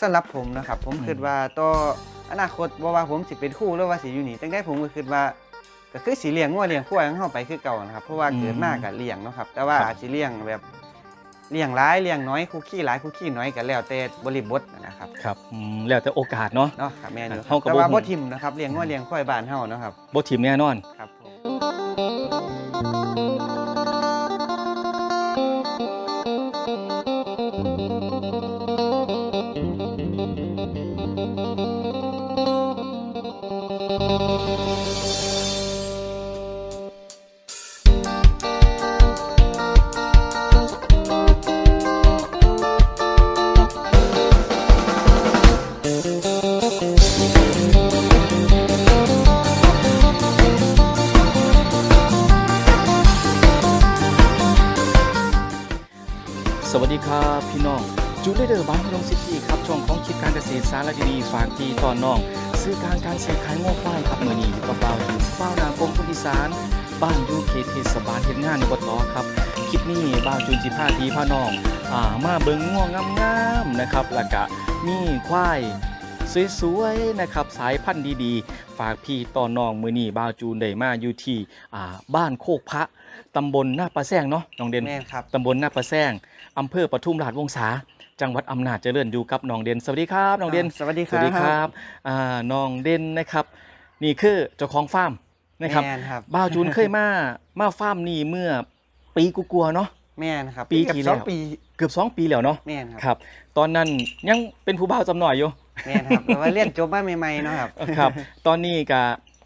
สำหรับผมนะครับผมอืมคิดว่าต่ออนาคตบ่ว่าผมสิเป็นครูหรือว่าสิอยู่นี่ตั้งแต่ผมก็คิดว่าก็คือสิเลี้ยงงัวเลี้ยงควายของเฮาไปคือเก่านะครับเพราะว่าเกิดมาก็เลี้ยงเนาะครับแต่ว่าครับอาจสิเลี้ยงแบบเลี้ยงหลายเลี้ยงน้อยคุกขี้หลายคุกขี้น้อยก็แล้วแต่บริบทนะครับครับอืมแล้วแต่โอกาสเนาะเนาะครับแม่นอยู่คเฮารับก็แต่ว่าบ่ฮู้บ่ทิมนะครับเลี้ยงงัวเลี้ยงควายบ้านเฮาเนาะครับบ่ทิมแน่นอน ครับ ครับพี่น้องจูเลเดอร์บ้านพนมซิตี้ครับช่องของคิดการเกษตรสารดีๆฝากทีตอนน้อง ซื้อการการซื้ขายง้อควายครับมือนี้อยู่กับเบาอยู่เบ้านางกรมคนอีสาน บ้านยูเขตเทศบาลเฮ็ดงานในบตอครับคลิปนี้บ้าวจูนจิพาทีพาน้องอ่ามาเบิ่งง่วงงามๆนะครับแล้วก็มีควายสวยๆนะครับสายพันธุ์ดีๆ ฝากพี่ตอนน้องมือนีบ้าวจูนได้มาอยู่ที่อ่าบ้านโคกพระ ตำบลหน้าปลาแซงเนาะน้องเด่นแม่นครับ ตำบลหน้าปลาแซงอำเภอปทุมราชวงศาจังหวัดอำนาจเจริญอยู่กับน้องเด่นสวัสดีครับน้องเด่นสวัสดีคสรับวัสดีครับอ่าน้องเด่นนะครับ นี่คือเจ้าของฟาร์มนะครับแม่นครับบ้าวจูนเคยมามาฟาร์มนี่เมื่อปีกูกลัวๆเนาะ แม่นครับปีกับที่สองแล้ว ปีเกือบ2ปีแล้วเนาะแม่นครับครับ ตอนนั้นยังเป็นผู้บ่าวจำหน่อยอยู่ แม่นครับแต่ว่าเรียนจบมาใหม่ๆเนาะครับ ครับ ตอนนี้ก็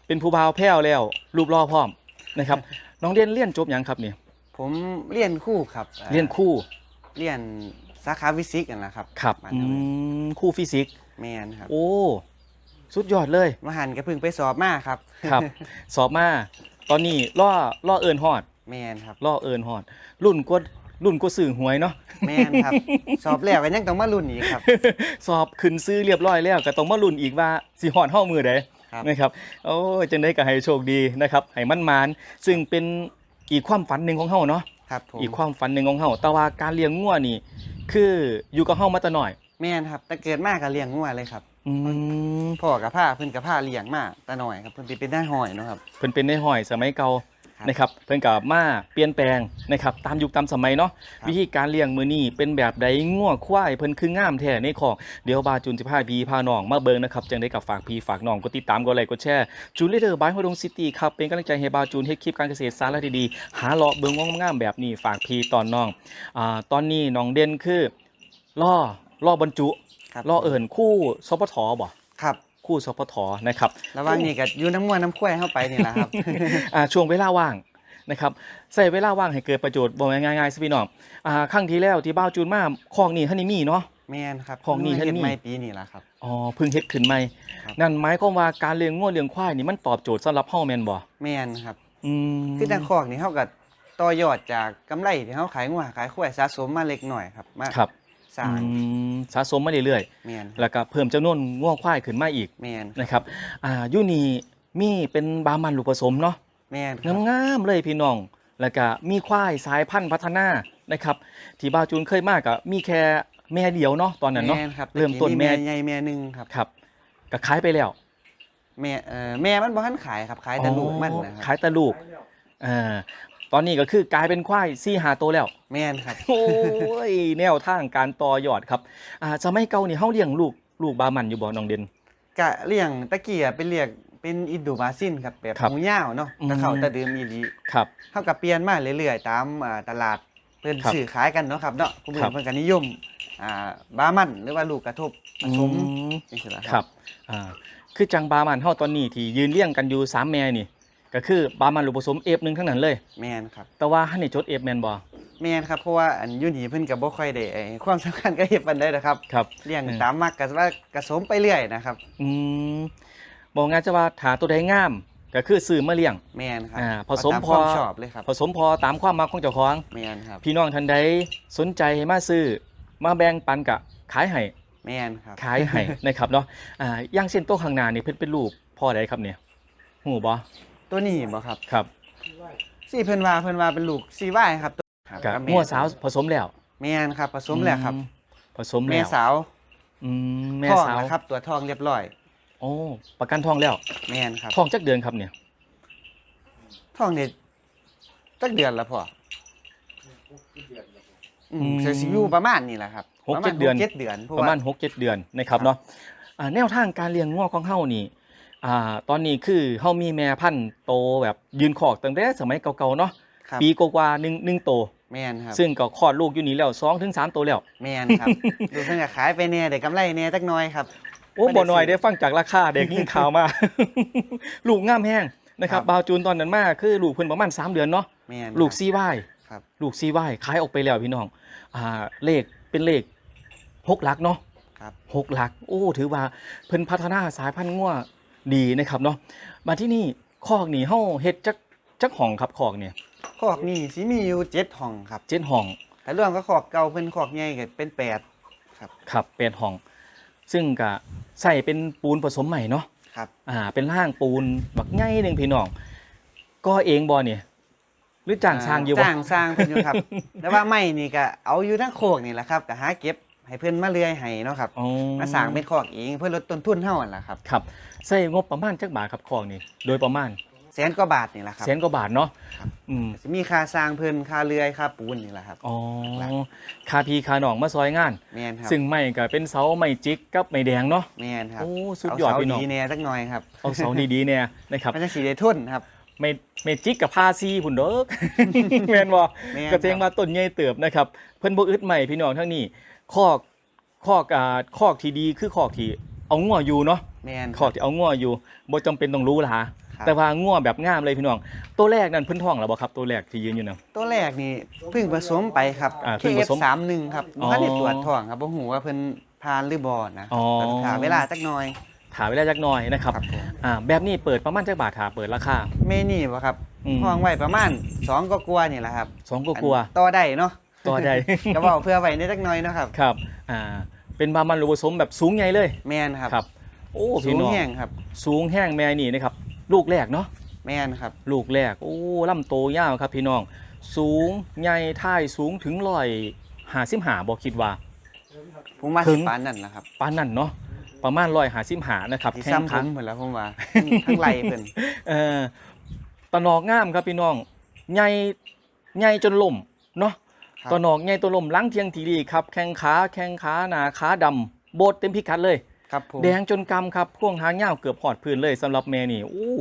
เป็นผู้บ่าวแพ้วแล้ว รูปรอพร้อมนะครับ น้องเด่นเรียนจบหยังครับนี่ผมเรียนคู่ครับอ่อเรียนคู่เรียนสาขาฟิสิกส์กันนะครับครับบ้านอืเราเลยมคู่ฟิสิกส์แม่นครับโอ้ สุดยอดเลย มหันก็เพิ่งไปสอบมาครับครับ สอบมาตอนนี้ล่อล่อเอินฮอดแม่นครับ ล่อเอินฮอด รุ่นกว่ารุ่นกว่าสื่อหวยเนาะ แม่นครับ สอบแล้วก็ยังต้องมาลุ้นอีกครับ สอบขึ้นซื้อเรียบร้อยแล้วก็ต้องมาลุ้นอีกว่าสิฮอดเฮามือใด ครับนะครับโอ้ยจังได้ก็ให้โชคดีนะครับให้มันมานซึ่งเป็นอีกความฝันหนึ่งของเฮาเนาะครับผมอีกความฝันหนึ่งของเฮาแต่ว่าการเลี้ยงงัวนี่ คืออยู่กับเฮามาแต่น้อยแม่นครับแต่เกิดมาก็เลี้ยงงัวเลยครับอืมพ่อกับผ้าเพิ่นกับผ้าเลี้ยงมาแต่น้อยครับเพิ่นสิเป็นหน้าหอยเนาะครับเพิ่นเป็นในห้อยสมัยเก่าครับ นะครับเพิ่นกับมาเปลี่ยนแปลงนะครับตามยุคตามสมัยเนาะครับวิธีการเลี้ยงมือนี้เป็นแบบใดงัวควายเพิ่นคืองามแท้ในคอกเดี๋ยวบาจูนสิพาพี่พาน้องมาเบิ่งนะครับจังได้กับฝากพี่ฝากน้องกดติดตามกดไลค์กดแชร์จูเลเดอร์บายฮอดงซิตี้ครับเป็นกำลังใจให้บาจูนเฮ็ดคลิปการเกษตรสาระดีๆหาเลาะเบิ่งงามๆแบบนี้ฝากพี่ตอนน้องอ่าตอนนี้น้องเด่นคือล่อล่อบรรจุครับล่อเอิ้นคู่สปทบ่ ครับคู่สปทนะครับระหว่างนี้ก็อยู่น้ำงัวน้ำควายเข้าไปนี่แหละครับอ่าช่วงเวลาว่างนะครับใส่เวลาว่างให้เกิดประโยชน์บอกง่ายๆสิพี่น้องอ่าครั้งที่แล้วที่บ้าวจูนมาคลองนี่ท่านนี่มีเนาะแม่นครับของนี่ท่านเฮ็ดมีใหม่ปีนี่ล่ะครับอ๋อเพิ่งเฮ็ดขึ้นใหม่ครับนั่นหมายความว่าการเลี้ยงงัวเลี้ยงควายนี่มันตอบโจทย์สำหรับเฮาแม่นบ่แม่นครับอืมคือทางคอกนี่เฮาก็ต่อยอดจากกำไรที่เฮาขายงัวขายควายสะสมมาเล็กน้อยครับมาครับ สร้างอืมสะสมมาเรื่อยแม่นๆแล้วก็เพิ่มจำนวนงัวควายขึ้นมาอีกแม่นนะครับอ่าอยู่นี่มีเป็นบามันลูกผสมเนาะ แม่นครับ งามๆเลยพี่น้อง แล้วก็มีควายสายพันธุ์พัฒนานะครับ ที่บ้าวจูนเคยมากก็มีแค่แม่เดียวเนาะตอนนั้นเนาะ แม่นครับเริ่มต้นแม่แม่ใหญ่แม่หนึงครับครับก็ขายไปแล้วแม่เอ่อแม่มันบ่ทันขายครับขายแต่ลูกมันนะคขารับยแต่ลูกอ่าตอนนี้ก็คือกลายเป็นควายซี่หาตัวแล้ว แม่นครับ โอ้ยแนวทางการต่อยอดครับอ่าสมัยเก่านี่เฮาเลี้ยงลูกลูกบามันอยู่บ่น้องเด่น กะเลี้ยงตะเกียเป็นเรียกเป็นอินโดบาซินครับแบบครับหมูย่าวเนาะอืมแต่เขาแต่เดิมอีหลีครับ เฮาก็เปลี่ยนมาเรื่อยๆ ตามอ่าตลาดเพิ่นครับซื้อขายกันเนาะครับเนาะผู้เพิ่ครันบเพิ่นก็นิยมอ่าบามันหรือว่าลูกกระทบผสมอืม จังซี่ล่ะครับอ่า คือจังบามันเฮาตอนนี้ที่ยืนเลี้ยงกันอยู่สามแม่นี่ ก็คือบามันลูกผสม F หนึงทั้งนั้นเลย แม่นครับ แต่ว่าหันนี่จด F แม่นบ่ แม่นครับเพราะว่าอันอยู่นี่เพิ่นก็บ่ค่อยได้ไอ้ความสำคัญกับเฮ็ดปานใดนะครับครับเลี้ยงอืมตามมักก็ว่ากระสมไปเรื่อยนะครับ อืมบอกง่ายจะว่าถ้าตัวใดงามก็คือซื้อมาเลี้ยงแม่นครับอ่าผสมเาตาพอความชอบเลยครับผสมพอตามความมักของเจ้าของแม่นครับพี่น้องท่านใดสนใจให้มาซื้อมาแบ่งปันกะขายให้แม่นครับขายให้นะครับเนาะอ่าอย่างเช่นโต๊ะข้างหน้านี่เพิ่นเป็นรูปพ่อใดครับเนี่ยหูบ่ตัวนี้บ่ครับครับสิเพิ่นว่าเพิ่นว่าเป็นลูกซีวายครับตัว ครับกับกับแม่งัวสาวผสมแล้วแม่นครับ ผสมแล้วครับ อืมผสมแม่แล้วสาวอืมแม่ท้องสาวนะครับ ตัวทองเรียบร้อย โอ้ประกันทองแล้วแม่นครับทองจักเดือนครับเนี่ยทองเนี่ยจักเดือนละพ่ออืมเสียสิอยู่ประมาณนี้แหละครับหกประมาเจ็ณดเดือน เจ็ดเดือนเพราะประว่า มาณ6 7เดือนนะครับครับ เนาะอ่าแนวทางการเลี้ยงงัวของเฮานี่อ่าตอนนี้คือเฮามีแม่พันธุ์โตแบบยืนขอกตั้งแต่สมัยเก่าๆเนาะ ครับ ปีกว่าๆหนึ่งหนึ่งโต แม่นครับซึ่งก็คลอดลูกอยู่นี่แล้ว2ถึง3โตแล้ว แม่นครับ ดูเพิ่นก็ขายไปแน่ได้กำไรแน่จักหน่อยครับ โอ้ไม่ได้บ่น้อยซื้อได้ฟังจากราคาเด็กยิ่งข่าวมา ลูกงามแห้งนะครับครับ บาวจูนตอนนั้นมาคือลูกเพิ่นประมาณ 3 เดือนเนาะแม่นลูกครับซีวายครับ ลูกซีวายขายออกไปแล้วพี่น้องอ่าเลขเป็นเลขหกหลักเนาะครับ หกหลัก โอ้ ถือว่าเพิ่นพัฒนาสายพันธุ์งัวดีนะครับเนาะมาที่นี่คอกนี่เฮาเฮ็ดจักจักห้องครับคอกเนี่ย คอกนี่สิมีอยู่เจ็ดห้องครับเจ็ดห้อง แต่เรื่องก็คอกเก่าเพิ่นคอกใหญ่ก็เป็นแปดครับครับแปดห้อง ซึ่งก็ใส่เป็นปูนผสมใหม่เนาะครับอ่าเป็นร่างปูนบักใหญ่หนึงพี่น้อง ก็เองบ่เนี่ยหรือจ้างสร้างอยู่บ่จ้างสร้างเพิ่นอยู่ครับ แต่ว่าไม้นี่ก็เอาอยู่ทั้งโคกนี่แหละครับก็หาเก็บให้เพิ่นมาเลื่อยให้เนาะครับอ๋อมาสร้างเป็นคอกเองเพื่อลดต้นทุนเท่านั้นแหละครับครับใส่งบประมาณจักบาทครับคอกนี่โดยประมาณ แสนกว่าบาทนี่แหละครับแสนกว่าบาทเนาะครับอืมจะมีค่าสร้างเพิ่นค่าเลื่อยค่าปูนนี่แหละครับอ๋อหลักคาพีคาหนองมาซอยงานแม่นครับซึ่งไม่ก็เป็นเสาไม้จิกกับไม้แดงเนาะแม่นครับโอ้สุดยอดเาเสาพี่น้องดีแน่สักหน่อยครับเอาเสาดีๆเนี่ยนะครับมันจะสีได้ทุนครับไม่ไม่จิกกับพาซีพุ่นเด้อแม่นบ่แม่นกระเทงคมารับต้นใหญ่เติบนะครับ เพิ่นบ่อึดใหม่พี่น้องทั้งนี้คอกคอกอ่าคอกที่ดีคือคอกที่เอางัวอยู่เนาะแม่นคอกที่เอางัวอยู่บ่จำเป็นต้องรู้ล่ะ ครับ แต่ว่างัวแบบงามเลยพี่น้อง ตัวแรกนั่นเพิ่นท้องแล้วบ่ครับตัวแรกที่ยืนอยู่นั่นตัวแรกนี่เพิ่งผสมไปครับอ่าเพิ่งผสม KF31 ครับอ๋อบ่ทันได้ตรวจท้องครับบ่ฮู้ว่าเพิ่นผ่านหรือบ่นะอ๋อ ต้องหาเวลาจักหน่อยถามไว้แล้วจักหน่อยนะครับครับผมอ่าแบบนี้เปิดประมาณจักบาทถ้าเปิดราคาเมนี่บ่ครับอืมห้องไว้ประมาณ2ก็กลัวาๆนี่แหละครับสองกลัวอันต่อได้เนาะๆต่อได้ ก็เว้าเพื่อไว้ได้จักหน่อยเนาะครับ ครับอ่าเป็นบามันหรือผสมแบบสูงใหญ่เลย แม่นครับ ครับ โอ้สูพี่งน้องแห้งครับ สูงแห้งแม่นี่นะครับ ลูกแรกเนาะแม่นครับลูกแรกโอ้ลำโตยาวครับพี่น้อง สูงใหญ่ท่ายสูงถึงร้อยหาสิบหาบอกคิดว่า ผมว่าถึสิง ปานนั่นแหละครับปานนั่นเนาะประมาณร้อยหาสิบหานะครับสิแข้งซ้ำผขา มเหมือนแล้วผมว่าทั้งไหลเพิ่น เอ่อตะนอกงามครับพี่น้องใหญ่ใหญ่จนล่มเนาะครับ ตะนอกใหญ่ตัวล่มหล้างเทียงทีดีครับ แข้งขาแข้งขาหนาขาดำโบดเต็มพิกัดเลย ครับผมแดงจนกำครับพ่วงหางยาวเกือบหอดพื้นเลยสำหรับแม่นี่อู้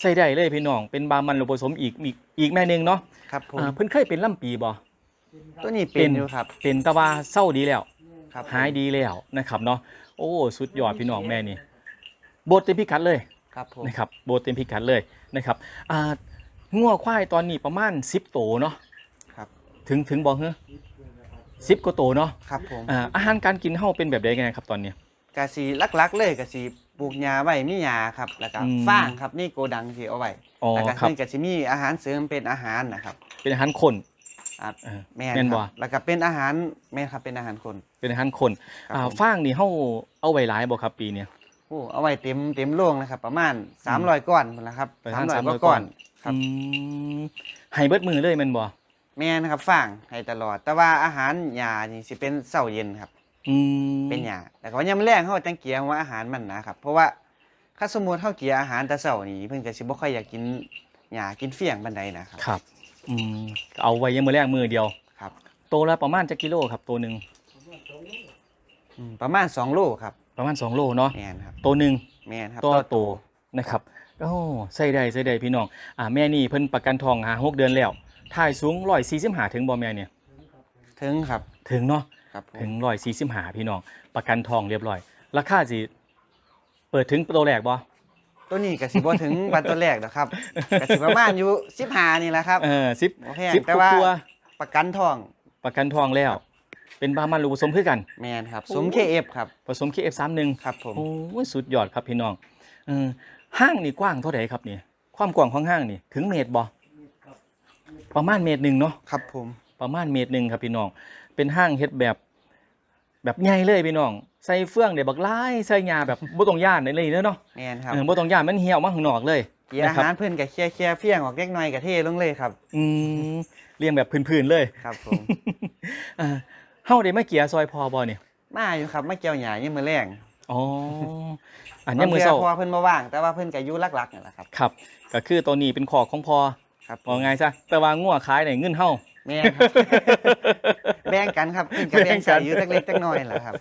ใส่ได้เลยพี่น้อง เป็นบามันหรือผสมอีกอีกอีกแม่หนึงเนาะครับผมอ่าเพิ่นเคยเป็นลำปีบ่ตัวนี้เป็เป็นนอยู่ครับเป็นแตะว่าเศร้าดีแล้ว ครับผมหายดีแล้วนะครับเนาะโอ้สุดยอดพี่น้องแม่นี่โบดเต็มพิกัดเลยครับผมนะครับโบดเต็มพิกัดเลยนะครับอ่างัวควายตอนนี้ประมาณ 10 โตเนาะครับถึงถึงบ่เฮ้อ10กว่าโตเนาะครับผม อ่าอาหารการกินเฮาเป็นแบบใดกันครับตอนนี้ กะสีลักๆ เลยกะสีปลูกหญ้าไว้มีหญ้าครับ แล้วก็อืมฟางครับนี่โกดังที่เอาไว้อ๋อแล้วก็ครับ เพิ่นกะสิมีอาหารเสริมเป็นอาหารนะครับ เป็นอาหารคนอะเออ แม่นแม่นคบ่ รับแล้วก็เป็นอาหารแม่นครับเป็นอาหารคน เป็นอาหารคนครับอ่าผม ฟางนี่เฮาเอาไว้หลายบ่ครับปีเนี้ย โอ้เอาไว้เต็มเต็มโรงนะครับ ประมาณ300ก้อนพุ่นละครับไปทาง300 300กว่าก้อน ครับ อืมให้เบิดมือเลยแม่นบ่แม่นครับฟางให้ตลอด แต่ว่าอาหารหญ้านี่สิเป็นเช้าเย็นครับ อืมเป็นหญ้าแต่ก็ยามแรงเฮาจังเกลียว่าอาหารมันนะครับ เพราะว่าถ้าสมมุติเฮาเกลียอาหารแต่เช้านี่เพิ่นก็สิบ่ค่อยอยากกินหญ้ากินเฟี้ยงปานใดนะครับ ครับ อืมเอาไว้ยังมือแรกมือเดียวครับ โตละประมาณจักกิโลครับตัวหนึ่งอืมประมาณ2โลครับประมาณ2โลเนาะแม่นครับตัวหนึ่งแม่นครับตัวโตนะครับโอ้ใส่ได้ใส่ได้พี่น้องอ่าแม่นี่เพิ่นประกันทองหาหกเดือนแล้วถ่ายสูง145ถึงบ่แม่เนี่ยถึงครับ ถึงเนาะ ครับผมถึง145พี่น้อง ประกันทองเรียบร้อย ราคาสิ เปิดถึงตัวแรกบ่ตัวนี้ก็สิบ่ถึงวันตัวแรกดอกครับก็สิประมาณอยู่15นี่แหละครับเออ10บ่แพง10แต่ว่ากว่าประกันทอง ประกันทองแล้ว เป็นบามันหรือผสมคือกันแม่นครับโอ้สม KF ครับผสม KF31 ครับผมโอ้ยสุดยอดครับพี่น้องเออห้างนี่กว้างเท่าไหร่ครับนี่ความกว้างของห้างนี่ถึงเมตรบ่ประมาณเมตรหนึ่งเนาะครับผมประมาณเมตรหนึ่งครับพี่น้อง เป็นห้างเฮ็ดแบบแบบใหญ่เลยพี่น้อง ใส่เฟื่องเดี๋ยวบักไล่ใส่ยาแบบบ่ต้องย่านเลยเนาะแม่นครับเออบ่ต้องย่านมันเหี่ยวมาข้างนอกเลยเกียร์อานะครับหารเพิ่นก็เคลียร์เคลียร์เพียงออกเล็กน้อยก็เทลงเลยครับ อืมเลี้ยงแบบพื้นๆเลยครับผมเออเฮาได้มาเกียร์ซอยพอบ่เนี่ยมาอยู่ครับมาเกี่ยวหญ้ายังมื้อแรงอ๋ออันนี้มือเศร้าบงทื่พอเพิ่นบ่ว่าง แต่ว่าเพิ่นก็อยู่หลักๆนั่นแหละครับครับ ก็คือตัวนี้เป็นขอกของพอครับว่าไงซะแต่ว่างัวขายได้เงินเฮาแม่นครับ แบ่งกันครับเพิ่นก็แบ่งใส่อยู่จักเล็กจักน้อยแหละครับ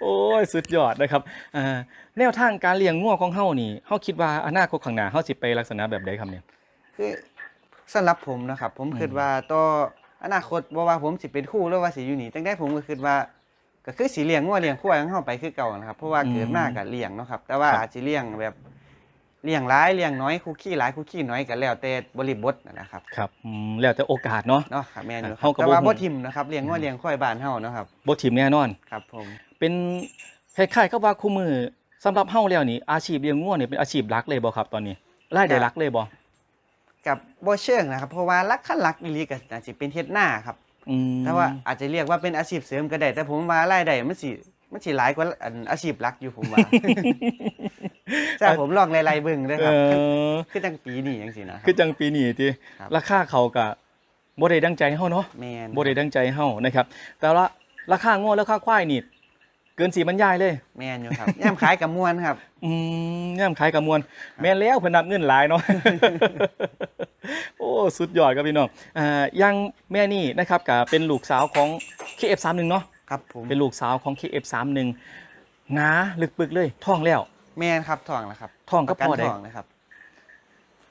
โอ้ยสุดยอดนะครับอ่าแนวทางการเลี้ยงงัวของเฮานี่เฮาคิดว่าอนาคตข้างหน้าเฮาสิไปลักษณะแบบใดครับเนี่ยคือสำหรับผมนะครับ ผมอืมคิดว่าต่ออนาคตบ่ว่าผมสิเป็นครูหรือว่าสิอยู่นี่ตั้งแต่ผมก็คิดว่า ก็คือสิเลี้ยงงัวเลี้ยงควายของเฮาไปคือเก่านะครับเพราะว่าเกิดมาก็เลี้ยงเนาะครับ แต่ว่าอาจสิเลี้ยงแบบ เลี้ยงหลายเลี้ยงน้อยคุกขี้หลายคุกขี้น้อยก็แล้วแต่บริบทนั่นนะครับครับอืมแล้วแต่โอกาสเนาะเนาะครับแม่นอยู่ครัเฮาบก็แต่บ่ว่าฮู้บ่ทิมนะครับเลี้ยงงัวเลี้ยงควายบ้านเฮาเนาะครับบ่ถิ่มแน่นอนครับผมเป็นคล้ายๆกับว่าคู่มือสำหรับเฮาแล้วนี่อาชีพเลี้ยงงัวนี่เป็นอาชีพหลักเลยบ่ครับตอนนี้รายได้หลักเลยบ่กับบ่เชิงนะครับ เพราะว่าหลักขั้นหลักอีหลีก็น่าสิเป็นเฮ็ดหน้าครับอืมแต่ว่าอาจจะเรียกว่าเป็นอาชีพเสริมก็ได้แต่ผมว่ารายได้มันสิมันสิหลายกว่าอันอาชีพหลักอยู่ผมว่า ใช่ผมลองไล่ๆเบิ่งเด้อเอครับอคือจังปีนี้จังซี่นะครัคือจังปีนี้ติครับราคาเขาก็บ่ได้ดังใจเฮาเนาะแม่นบ่ได้ดังใจเฮานะครับ แต่ว่าราคางัวราคาควายนี่เกินสีบรรยายเลย แม่นอยู่ครับยามขายกับมวนครับ อืมย่ามขายกระมวลแม่นแล้วเพิ่นนับเงินหลายเนาะโอ้สุดยอดครับพี่น้องอ่ายังแม่นี่นะครับก็เป็นลูกสาวของ KF31 เนาะครับผมเป็นลูกสาวของ KF31 หนาลึกปึกเลยท้องแล้ว แม่นครับทองแล้วครับท้องก็ประพอได้ทองนะครับ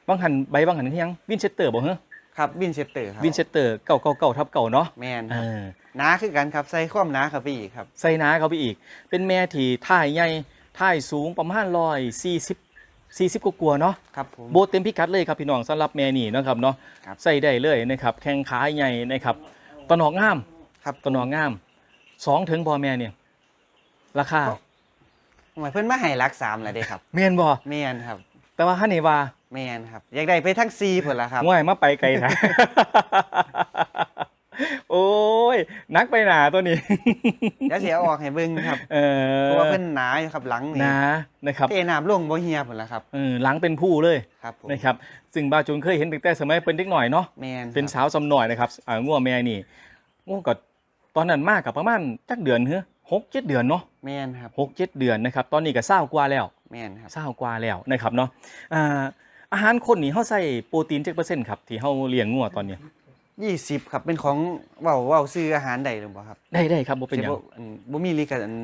บางหันใบบางหันที่ยังวินเชสเตอร์บ่เหรอครับวินเชสเตอร์ครับวินเชสเตอร์เก่าเก่าเก่าทับเก่าเนาะแม่นเอครับอหนาคือกันครับใส่ความหนาเข้าไปอีกครับใส่หนาเขาไปอีก เป็นแม่ที่ท่ายใหญ่ท่ายสูงประมาณ140 40กว่าๆเนาะ ครับผม โบเต็มพิกัดเลยครับพี่น้องสำหรับแม่นี่เนาะครับเนาะครับ ใส่ได้เลยนะครับแข้งขาใหญ่นะครับตอนออกงามครับตอนออกงามสองถึงบอแม่เนี่ยราคา หมายเพิ่นมาให้รัก3แล้วเด้ครับแม่นบอแม่นครับ แต่ว่าฮันนี่ว่าแม่นครับ อยากได้ไปทั้ง4พุ่นล่ะครับง่วยมาไปไกลนะ โอ้ยนักไปหนาตัวนี้ เดี๋ยวสิเอาออกให้เบิ่งครับเออเพราะว่าเพิ่นหนาอยู่ครับหลังนี่หนานะครับเทน้ำลงบ่เหี่ยพุ่นล่ะครับ เออหลังเป็นผู้เลยครับผมนะครับ ซึ่งบาจูนเคยเห็นตั้งแต่สมัยเป็นเด็กหน่อยเนาะ แม่นเป็นครับสาวสำหน่อยนะครับอ่าง่วแม่นี่ง่วก็ตอนนั้นมากกับประมาณจักเดือนเฮ้ หกเจ็ดเดือนเนาะแม่นครับหกเจ็ดเดือนนะครับ ตอนนี้ก็เศร้ากว่าแล้วแม่นครับเศร้ากว่าแล้วนะครับเนาะอ่าอาหารคนนี่เขาใส่โปรตีนเจ็ดเปอร์เซ็นต์ครับที่เขาเลี้ยงงัวตอนเนี้ย20ครับเป็นของเว้าเว้าซื้ออาหารได้หรือบ่ครับได้ได้ครับบ่เป็นหยัง สิบ่อันบ่มีลิขอัน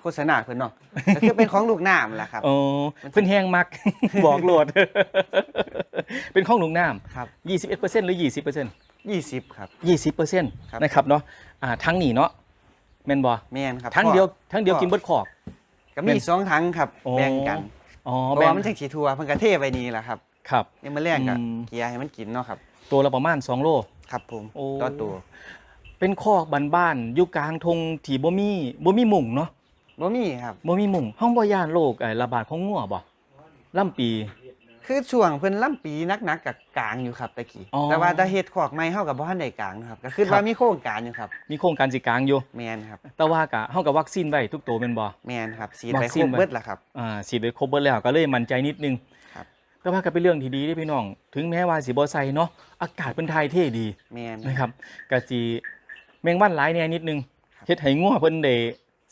โฆษณาเพิ่นเนาะก็คือเป็นของลูกน้ำล่ะครับโอ้เพิ่นแห้งมัก บอกโหลด เป็นข้องลุงน้ครับำยี่สิบเอ็ดเปอร์เซ็นต์หรือยี่สิบเปอร์เซ็นต์20 ครับยี่สิบเปอร์เซ็นต์ครับ นะครับเนาะอ่าทั้งนี้เนาะ แม่นบ่แม่นครับทั้งเดียวพ่อทั้งเดียวพ่อกินเบิดขอก ก็มีสองถังครับอ๋อแบ่งกันอ๋อเพราะแบ่งว่ามันจังสิทั่วเพิ่นก็เทไว้นี่ล่ะครับครับยังมาแลกก็อืม เกลียให้มันกินเนาะครับตัวละประมาณ2โล ครับผมโอ้ ต่อตัวเป็นคอกบ้านๆอยู่กลางทงที่บ่มีบ่มีมุงเนาะบ่มีครับบ่มีมุงห้องบ่ย่านโรคไอ้ระบาดของงัวบ่ล่ำปี คือช่วงเพิ่นล่ำปีนักๆกับกลางอยู่ครับตะกี้อ๋อแต่ว่าถ้าเฮ็ดขอกใหม่เฮาก็บ่ทันได้กลางนะครับก็คือครับ ว่ามีโครงการอยู่ครับมีโครงการสิกลางอยู่ แม่นครับแต่ว่ากะเฮากับวัคซีนไว้ทุกตัวแม่นบ่ แม่นครับสีดวัไปคคซีรนบไว้ เบิดล่ะครับ อ่าฉีดไปครบเบิดแล้วก็เลยมั่นใจนิดนึงครับ แต่ว่าก็เป็นเรื่องที่ดีเด้พี่น้อง ถึงแม้ว่าสิบ่ใส่เนาะอากาศเป็นไทยเท่ดีแม่น นะครับก็สิแมงวันหลายแหน่นิดนึงครับ เฮ็ดให้งัวเพิ่นได้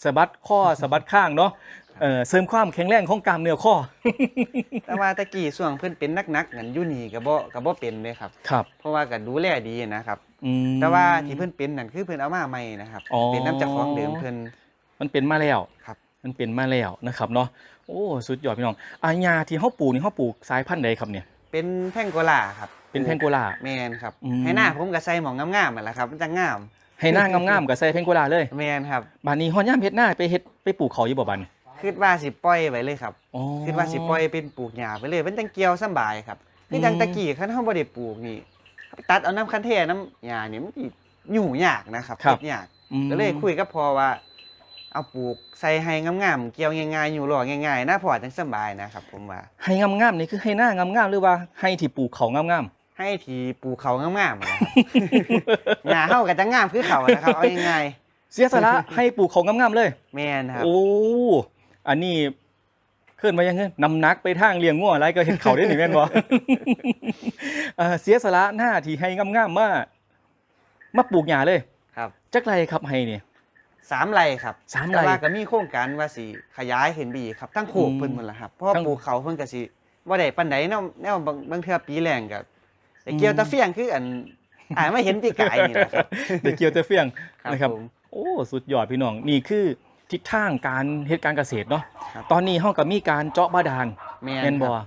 สะบัดข้อสะบัดข้างเนาะ เอ่อเสริมความแข็งแรงของกล้ามเนื้อข้อ แต่ว่าตะกี้ช่วงเพิ่นเป็นนักๆนั่นอยู่นี่ก็บ่ก็บ่เป็นเลยครับ ครับเพราะว่าก็ดูแลดีนะครับ อืม แต่ว่าที่เพิ่นเป็นนั่นคือเพิ่นเอามาใหม่นะครับ อ๋อ เป็นน้ำเจากของเดิมเพิ่น มันเป็นมาแล้วครับ มันเป็นมาแล้วนะครับเนาะ โอ้ สุดยอดพี่น้องอายาที่เฮาปลูกนี่เฮาปลูกสายพันธุ์ใดครับเนี่ย เป็นแพงโกลาครับเป็นแพงโกลา แม่นครับอืม ให้หน้าผมก็ใส่หมองงามๆนั่นแหละครับมันจะงามให้หน้างามๆกับใส่แพงโกลาเลย แม่นครับ บานนี้ฮอดยามเฮ็ดหน้าไปเฮ็ดไปปลูกเขาอยู่บ่บัดนี้ คิดว่าสิปล่อยไว้เลยครับอ๋อ คิดว่าสิปล่อยเป็นปลูกหญ้าไปเลยมันจังเกี่ยวสำบายครับคือจังอืมตะกี้คันเฮาบ่ได้ปลูกนี่ตัดเอาน้ำคันเทน้ำหญ้านี่มันสิยุ่งยากนะครับ เฮ็ดยาก อืม ก็เลยคุยกับพ่อว่า เอาปลูกใส่ให้งามๆเกี่ยวง่ายๆอยู่หล่อง่ายๆนะพ่อจังสำบายนะครับ ผมว่า ให้งามๆนี่คือให้หน้างามๆหรือว่าให้ที่ปลูกเขางามให้ทีปลูกเขางามๆนะครับหญ้าเฮาก็จะงามคือเขานะครับเอาง่ายๆเสียสละให้ปลูกเขางามๆเลยๆแม่นครับ โอ้ อันนี้เคลื่อนมายังเงี้ยนำหนักไปทางเลี้ยงงัวอะไรก็เห็นเขาได้หนิแม่นบ่เอ่อเสียสละหน้าที่ให้งามๆมามาปลูกหญ้าเลยครับจักไรครับให้นี่สามไร่ครับสามแต่ไร่ว่าก็มีโครงการว่าสิขยายขึ้นไปอีกครับทั้งโขกอืมเพิ่นหมดละครับเพราะว่าทั้งปลูกเขาเพิ่นก็สิบ่ได้ปานใดเนาะแนวบางบางเทื่อปีแรงก็แต่เกี่ยวตะเฟียงคืออันอ่าไม่เห็นปีกายนี่แหละครับเด็กเกียวเตเฟียงนะครับผมโอ้สุดยอดพี่น้องนี่คือ ทิศทางการเฮ็ดการเกษตรเนาะครับ ตอนนี้เฮาก็มีการเจาะบาดาลแม่นแม่นบ่ครับ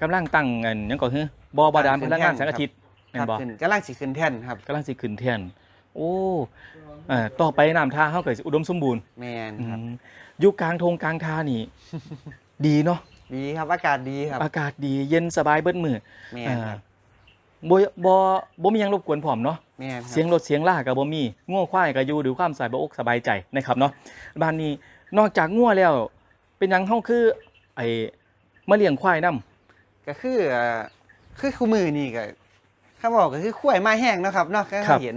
กำลังตั้งอันหยังก็คือบ่บาดาลตั้พงลังงานขึ้แสนงอาทิตย์คแม่รันบบ่ ขึ้นกำลังสิขึ้นแท่นครับ กำลังสิขึ้นแท่นโอ้เอ่อต่อไปน้ำท่าเฮาก็สิอุดมสมบูรณ์แม่นครับ อืมอยู่กลางทงกลางทานี่ ดีเนาะ ดีครับ อากาศดีครับ อากาศดีเย็นสบายเบิดมื้อแม่นอ่าครับ บ่บ่บ่มีหยังรบกวนพร้อมเนาะ แม่นครับเสียงรถเสียงล่ากับบ่มีง่วควายก็อยู่ด้วยความสบายอกสบายใจนะครับเนาะบ้านนี้นอกจากง่วแล้ว เป็นหยังเฮาคือไอ้มาเลี้ยงควายนํก็คือเอ่อคือคู่มือนี่ก็คำบอกก็คือข้วยมาแห้งเนาะครับเนาะก็เห็น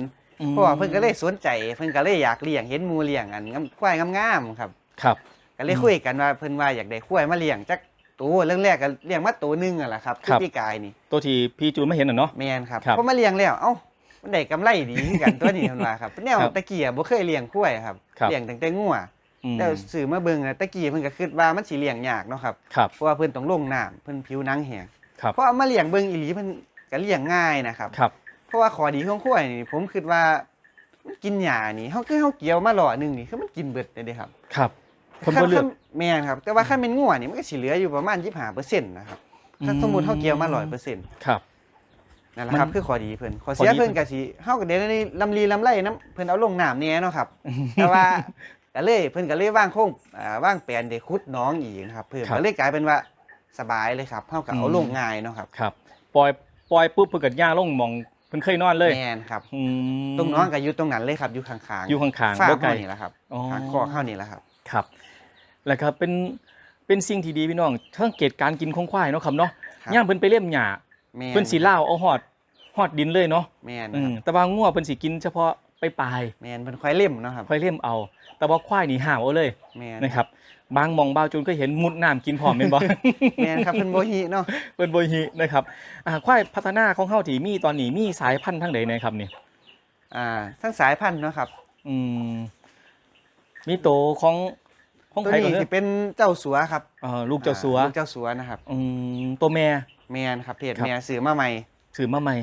เพราะว่าเพิ่นก็เลยสนใจ เพิ่นก็เลยอยากเลี้ยงเห็นหมูเลี้ยงอันงามควายงามๆครับ ครับ ก็เลยคุยกันว่าเพิ่นว่าอยากได้ข้วยมาเลี้ยงจัก ตัวเรื่องแรกก็เลี้ยงมาตัวหนึงอะล่ะครับครับพี่กายนี่ตัวที่พี่จูนมาเห็นน่ะเนาะ แม่นครับครับพอมาเลี้ยงแล้วเอ้ามันได้กำไรดีคือกันตัวนี้เพิ่นว่าครับแนวครับตะกี้อะบ่เคยเลี้ยงข้วยครับครับ เลี้ยงตั้งแต่งัวอืมแล้วซื้อมาเบิ่งอะตะกี้เพิ่นก็คิดว่ามันสิเลี้ยงยากเนาะครับครับ เพราะว่าเพิ่นต้องลงน้ำเพิ่นผิวหนังแห้งครับ เพราะเอามาเลี้ยงเบิ่งอีหลีเพิ่นก็เลี้ยงง่ายนะครับ ครับ เพราะว่าข้อดีของข้วยนี่ผมคิดว่ามันกินหญ้านี่เฮาคือเฮาเกี่ยวมาหล่อหนึงนี่คือมันกินเบิดเลยเด้ครับ ครับ เพิ่นบ่เลือกคันแม่นครับ แต่ว่าคันเป็นงัวนี่มันก็สิเหลืออยู่ประมาณ25%นะครับถ้าสมมุติเฮาเกี่ยวมา100%ครับนั่นแหละครับมันคือข้อดีเพิ่นข้อข้อเสียดีเพิ่นก็สิเฮาก็ได้ในลำลีลำไรน้ำเพิ่นเอาลงน้ำแหน่เนาะครับ แต่ว่าก็เลยเพิ่นก็เลยวางโครงอ่าวางแผนได้ขุดหน้องอีกนะครับ เพิ่นครับก็เลยกลายเป็นว่าสบายเลยครับเฮาก็เอาอืมลงง่ายเนาะครับครับ ปล่อยปล่อยปุ๊บเพิ่นก็ย่างลงหมองเพิ่นเคยนอนเลยแม่นครับอืมตรงน้องก็อยู่ตรงนั้นเลยครับอยู่ข้างๆอยู่ข้างๆฟ้าบ่ไกลเฮานี่แหละครับอ๋อข้างคอเฮานี่แหละครับครับ แล้วก็เป็นเป็นสิ่งที่ดีพี่น้องสังเกตการกินของควายเนาะครับเนาะครับ ย่างเพิ่นไปเล่มหญ้าแม่นเพิ่นสิล่าวเอาฮอดฮอดดินเลยเนาะแม่นอืคมรับแต่ว่างัวเพิ่นสิกินเฉพาะไปปลายแม่นเพิ่นค่อยเล่มเนาะครับๆค่อยเล่มเอา แต่ว่าควายนี่ห้าวเอาเลยแม่นนะครับบางหมองบางจุนก็เห็นมุดน้ำกินพร้อมแม่นบ่ แม่นครับเพิ่นบ่ฮีเนาะเพิ่นบ่ฮินะครับอ่าควายพัฒนาของเฮาที่มีตอนนี้มีสายพันธุ์ทางใดนะครับนี่อ่าทั้งสายพันธุ์เนาะครับ อืมมีโตของ ของตัวไผก่อนนี้เด้สิอเป็นเจ้าสัวครับอ่าลูกเจ้าสัวอ่ลูกเจ้าสัวนะครับอืมตัวแม่ แม่นครับเพศครับ แม่ซื้อมาใหม่ ถือมาใหม่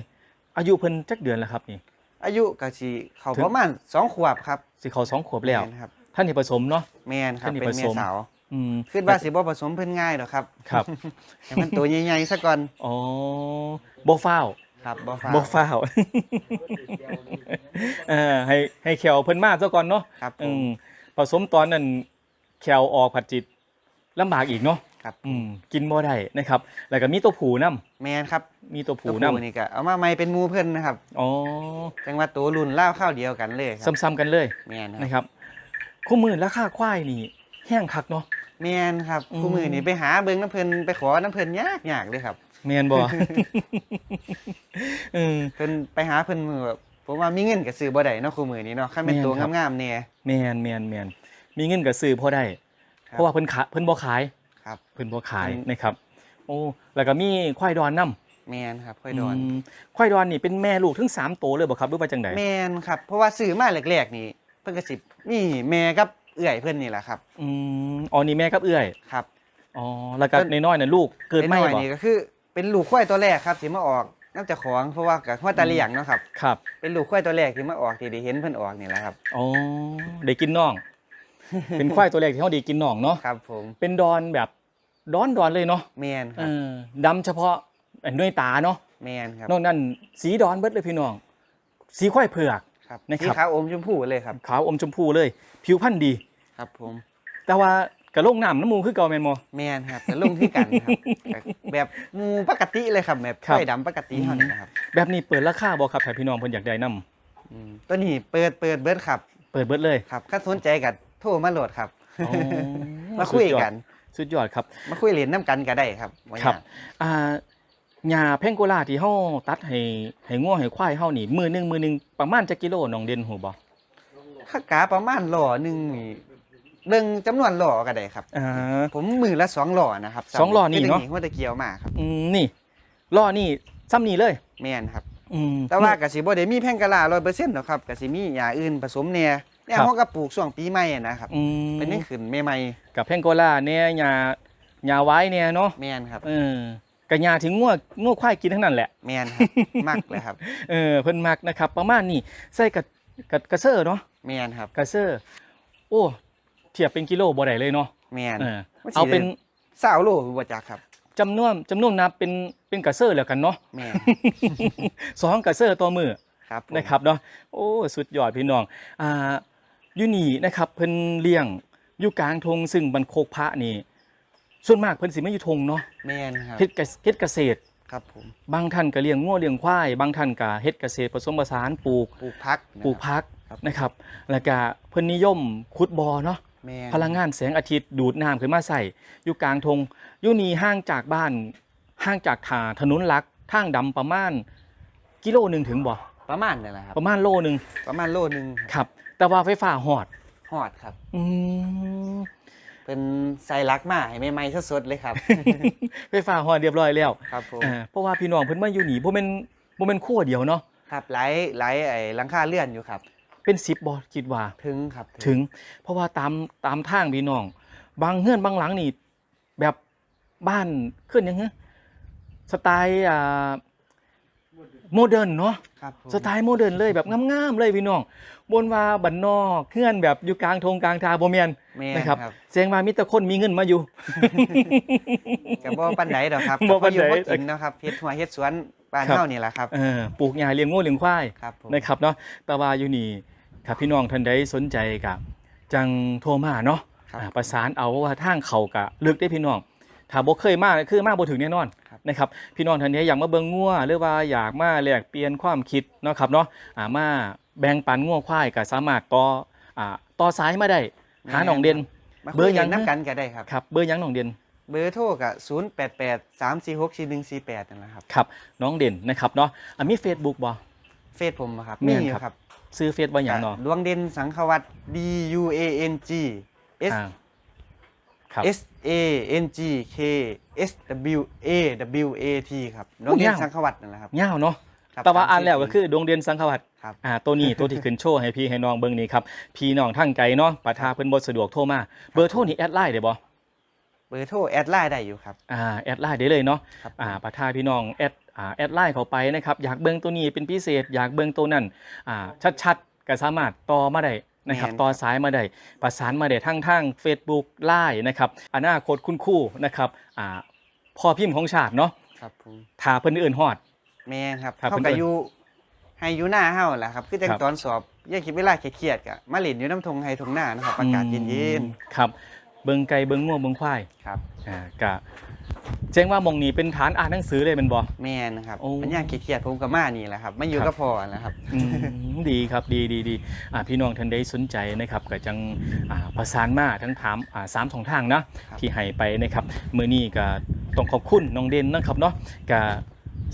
อายุเพิ่นจักเดือนแล้วครับนี่ อายุก็สิเข้าถึง ประมาณ2ขวบครับสิเข้าสองขวบแล้ว ม่นครับท่านนี่ผสมเนาะ แม่นครับท่านนี่เป็นผแม่สม สาวอืมคิดว่าสิบ่ผสมเพิ่นง่ายดอกครับครับให้มันตัวใหญ่ๆซะก่อนอ๋อบ่ฟ้าว ครับบ่ฟ้าบ่ฟ้าวเออให้ให้แขวเพิ่นมาซะก่อนเนาะครับผอืมมผสมตอนนั้น แขวออกผัดจิตลำบากอีกเนาะครับอืมกินบ่ได้นะครับ แล้วก็มีตัวผูนํแม่นครับมีตัวผูตัวนํผู้นี่ก็เอามาใหม่เป็นหมู่เพิ่นนะครับอ๋อจังว่าตัวรุ่นล่าวข้าวเดียวกันเลยครับซ้ำๆกันเลยแม่นครับนะครับคู่มือราคาควายนี่แห้งคักเนาะแม่นครับอืมคู่มือนี่ไปหาเบิ่งน้ำเพิ่นไปขอน้ำเพิ่นยากยากเลยครับแม่นบ่เออเพิ่นไปหาเพิ่นมือแบบผมว่ามีเงินก็ซื้อบ่ได้เนาะคู่มือนี้เนาะคันเป็นแม่นตัวครับงามๆแน่แม่นแม่นแม่น มีเงินก็ซื้อพอได้ครับเพราะว่าเพิ่นขาเพิ่นบ่ขายครับ เพิ่นบ่ขายอืมนะครับ โอ้แล้วก็มีควายดอนนํแม่นครับค่อยดอนมควายดอนนี่เป็นแม่ลูกถึงสามโตวเลยบ่ครับหรือว่าจังไดแม่นครับเพราะว่าซื้อมาแรกๆนี่เพิ่นก็สิมีแม่กับเอื้อยเพิ่นนี่แหละครับอืมอ๋อนี่แม่กับเอื้อยครับอ๋อแล้วก็น้อยๆน่ะลูกเกิดไม่น้อยบ่ๆนี่ก็คือ เป็นลูกควายตัวแรกครับที่มาออกนอกจากของเพราะว่ากับว่าตาเลี้ยงเนาะครับครับ เป็นลูกควายตัวแรกที่มาออกที่ได้เห็นเพิ่นออกนี่แหละครับอ๋อได้กินน่อง เป็นควายตัวแรกที่เฮาได้กินน่องเนาะครับผมเป็นดอนแบบดอนดอนเลยเนาะแม่นคเอรับอดำเฉพาะอันด้วยตาเนาะแม่นครับนอกนั้นสีดอนเบิดเลยพี่น้อง สีควายเผือก ครับนะครับ สีขาวอมชมพูเลยครับขาวอมชมพูเลย ผิวพรรณดี ครับผมแต่ว่ากระโหลกน้ำน้ำมูคือเก่าแม่นบ่แม่นครับแต่ลงที่กันครับแบบหมูปกติเลยครับแบบครับ ไข่ดำปกติเท่านี้นะครับแบบนี้เปิดราคาบ่ครับถ้าพี่น้องเพิ่นอยากได้นํอืมตัวนี้เปิดเปิดเบิร์ดครับ เปิดเบิดเลย ครับถ้าสนใจกับ โทรมาโหลดครับ อ๋อมาคุยกัน สุดยอดครับ มาคุยเหรียญน้ำกันก็ได้ครับว่าครับยากอ่าหญ้าแพงโกลาที่เฮาตัดให้ให้งัวให้ควายเฮานี่มือหนึงมือหนึงประมาณจักกิโลน้องเด่นหูบ่ค่ากาประมาณหล่อหนึ่งนี่เบิ่งจำนวนหล่อก็ได้ครับ อ่า ผมมือละสองหล่อนะครับสองหล่อนี่เนาะที่หัวตะเกียวมาครับ อืมนี่ล้อนี่ซ้ำนี่เลย แม่นครับ อืมแต่ว่ากสิบ่ได้มีแพงกะลา100%หรอกครับกสิมียาอื่นผสมแหน่ เนี่ยครับ เขาก็ปลูกช่วงปีใหม่อะนะครับ อืมเป็นยังขึ้นใหม่กับแพงโกลาเนี่ยหญ้าหญ้าไว้เนี่ยเนาะๆแมนครับ เออก็หญ้าถึงงัวงัวควายกินทั้งนั้นแหละ แมนครับมักเลยครับ เออเพิ่นมักนะครับ ประมาณนี้ใส่กับกับกระเซอร์เนาะแมนครับ กระเซอร์โอ้ เทียบเป็นกิโลบ่ได้เลยเนาะแมนเออมันสิเอาเป็นสาวโลบ่จักครับ จำนวนจำนวนนับเป็นเป็นกระเซอร์แล้วกันเนาะ แมน สองกระเซอร์ต่อมือครับผมนะครับเนาะโอ้สุดยอดพี่น้องอ่า อยู่นี่นะครับเพิ่นเลี้ยงอยู่กลางทงซึ่งบรรโคกพระนี่ส่วนมากเพิ่นสิมาอยู่ทงเนาะแมนครับเฮ็ดเกษเฮ็ดเกษตร ครับผมบางท่านก็เลี้ยงงัวเลี้ยงควายบางท่านก็เฮ็ดเกษตรผสมผสานปลูกปลูกพักนะครับปลูกพักครับนะครับ แล้วก็เพิ่นนิยมขุดบ่อเนาะแมนพลังงานแสงอาทิตย์ดูดน้ำขึ้นมาใส่อยู่กลางทงอยู่นี่ห่างจากบ้านห่างจากทาถนนหลักทางดำประมาณกิโลหนึงถึงบ่ประมาณนั่นแหละครับประมาณโลหนึงประมาณโลนึงครับ แต่ว่าไฟฟ้าหอด ฮอดครับ อืมเป็นไซรักมาให้ใหม่ๆสดๆเลยครับ ไฟฟ้าหอดเรียบร้อยแล้วครับผม อ่าเพราะว่าพี่น้องเพิ่นมาอยู่นี่บ่แม่นบ่แม่นครัวเดียวเนาะ ครับหลายหลายไอ้หลังคาเลื่อนอยู่ครับ เป็น10บ่คิดว่า ถึงครับถึง เพราะว่าตามตามทางพี่น้อง บางเฮือนบางหลังนี่แบบบ้านขึ้นยังไงสไตล์อ่า โมเดิร์นเนาะครับผม สไตล์โมเดิร์นเลยแบบงามๆเลยพี่น้องบนว่าบันนอกเฮือนแบบอยู่กลางทงกลางทาบ่แม่นแม่นนะครับครับ เสียงว่ามีแต่คนมีเงินมาอยู่ก็บ่ปานใดดอกครับบ่ปานใด ก็อยู่บ่กินเนาะครับเฮ็ดหัวเฮ็ดสวนบ้านครับเฮานี่แหละครับ เออปลูกหญ้าเลี้ยงงูเลี้ยงควาย ครับผม นะครับเนาะแต่ว่าอยู่นี่ครับพี่น้องท่านใดสนใจกับจังโทรมาเนาะครับ อ่าประสานเอาว่าทางเขากะลึกได้พี่น้องถ้าบ่เคยมาคือมาบ่ถึงแน่นอนครับ นะครับพี่น้องท่านใดอยากมาเบิ่งงัวหรือว่าอยากมาแลกเปลี่ยนความคิดเนาะครับเนาะอ่ามาแบ่งปันงัวควายก็สามารถต่ออ่าต่อสายมาได้หาหนองเด่น มาเบอร์หยังคุกัน้ำกันก็ได้ครับ ครับเบอร์หยังหนองเด่น เบอร์โทรก็0883464148นั่นแหละครับครับน้องเด่นนะครับเนาะอะมี Facebook บ่ เฟซผมอะครับแม่มีนอยู่ครับครับซื้อเฟซว่าหยังเนาะ ดวงเด่นสังขวัต D U A N G S อ่า ครับ S A N G K S W A W A T ครับดวงเด่นยาวสังขวัตนั่นแหละครับยาวเนาะครับแต่ว่าอ่านแล้วตมก็คือดวงเด่นสังขวัตครับอ่าตัวนี้ตัวที่ขึ้นโชว์ให้พี่ให้น้องเบิ่งนี่ครับพี่น้องทางไกลเนาะปะทาเพิ่นบ่สะดวกโทรมาเบอร์โทรนี่แอดไลน์ได้บ่เบอร์โทรแอดไลน์ได้อยู่ครับอ่าแอดไลน์ได้เลยเนาะครับ อ่าปะทาพี่น้องแอดอ่าแอดไลน์เข้าไปนะครับอยากเบิ่งตัวนี้เป็นพิเศษ อยากเบิ่งตัวนั้นอ่าชัดๆก็สามารถต่อมาได้ นะครับต่อสายมาได้ประสานมาได้ทั้งทาง Facebook ไลน์นะครับอนาคตคุณครูนะครับอ่าพ่อพิมพ์ของชาติเนาะครับผมถ้าเพิ่นเอื่นฮอด แม่นครับครับเขาเพิ่นก็เอิ้นอยู่ให้อยู่หน้าเฮาแหละครับ คือจังครับ ตอนสอบอย่าคิดเวลาเครียดๆก็มาเล่นอยู่น้ำทงไห้ทงหน้านะครับอากาศเย็นอืมครับเบิ่งไก่เบิ่งง่วเบิ่งควายๆครับ อ่ากะ แจ้งว่าหมองนี้เป็นฐานอ่านหนังสือเลยเป็นบ่แม่นนะครับโอ้ มันย่างเครียดๆผมก็มานี่แหละครับมาอยู่ครับกับพ่อนะครับ อืมดีครับดีดีดีอ่าพี่น้องท่านใดสนใจนะครับก็จังอ่าประสานมาทั้งถามอ่าสามสองทางนะครับ ที่ให้ไปนะครับมื้อนี้ก็ต้องขอบคุณน้องเด่นนะครับเนาะก็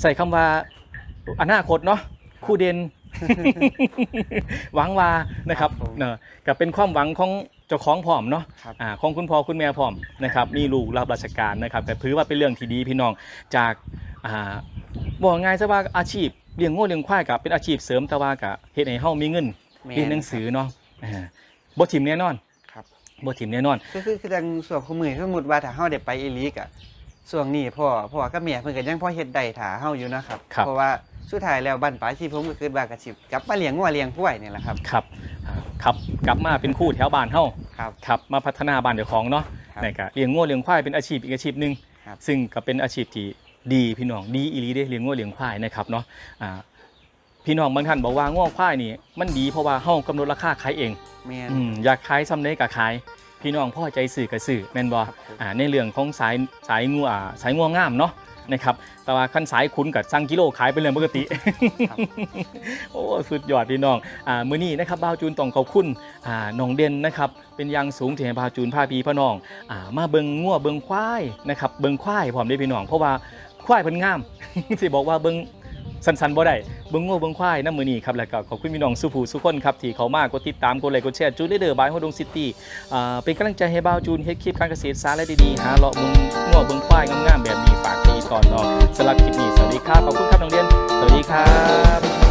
ใส่คำว่าอนาคตเนาะคู่เด่น หวังว่านะครับเนอะก็เป็นความหวังของ เจ้าของพร้อมเนาะครับ อ่าของคุณพ่อคุณแม่พร้อมนะครับมีลูกรับราชการนะครับแต่ถือว่าเป็นเรื่องที่ดีพี่น้องจากอ่าบอกง่ายซะว่าอาชีพเลี้ยงงูเลี้ยงควายกับเป็นอาชีพเสริมแต่ว่ากับเฮ็ดให้เฮามีเงินแม่เรียนหนังสือเนาะอ่าบ่ถิ่มแน่นอนครับ บ่ถิ่มแน่นอน ก็คือคือจังส่วนของมือสมมุติว่าถ้าเฮาได้ไปอีหลีกอะช่วงนี้พ่อพ่อกับแม่เพิ่นก็ยังพอเฮ็ดได้ถ้าเฮาอยู่นะครับ ครับ เพราะว่า สุดท้ายแล้วบ้านปลายชีพผมก็คือว่ากระสิบกลับมาเลี้ยงงัวเลี้ยงควายนี่แหละครับ ครับอ่าครับกลับมาเป็นครู่แถวบ้านเฮาครับ ครับมาพัฒนาบ้านเจ้าของเนาะครับในก็เลี้ยงงูเลี้ยงควายเป็นอาชีพอีกอาชีพหนึงครับ ซึ่งก็เป็นอาชีพที่ดีพี่น้องดีอีหลีเด้เลี้ยงงูเลี้ยงควายนะครับเนาะอ่าพี่น้องบางท่านบอกว่างูควายนี่มันดีเพราะว่าเฮากำหนดราคาขายเอง แม่น อืมอยากขายซ้ำได้ก็ขาย พี่น้องพ่อใจสื่อกับสื่อแม่นบ่ครับผมอ่าในเรื่องของสายสายงัวอ่าสายงัวงามเนาะ นะครับแต่ว่าคันสายคุณกับสั่งกิโลขายเป็นเรื่องปกติ โอ้สุดยอดพี่น้องอ่ามื้อนี้นะครับบ่าวจูนต้องขอบคุณอ่าน้องเด่นนะครับเป็นอยังสูงที่ให้บ่าวจูนพาพี่พ่อน้องอ่ามาเบิ่งงัวเบิ่งควายนะครับเบิ่งควายพร้อมด้อพี่น้องเพราะว่าควายเพิ่นงาม สิบอกว่าเบิ่งสันๆบ่ได้เบิ่งงัวเบิ่งควายนำมือนี้ครับแล้วก็ขอบคุณพี่น้องสุผู้สุคนครับที่เขามากดติดตามกดไลค์กดแชร์จูนเดอร์บายฮอดงซิตี้เป็นกำลังใจให้บ่าวจูนเฮ็ดคลิปการเกษตรสาระดีๆหาเลาะเบิ่งงัวเบิ่งควายงามๆแบบนี้ฝาก ก่อนนองสำหรับคลิปนี้สวัสดีครับขอบคุณครับน้องเรียน สวัสดีครับ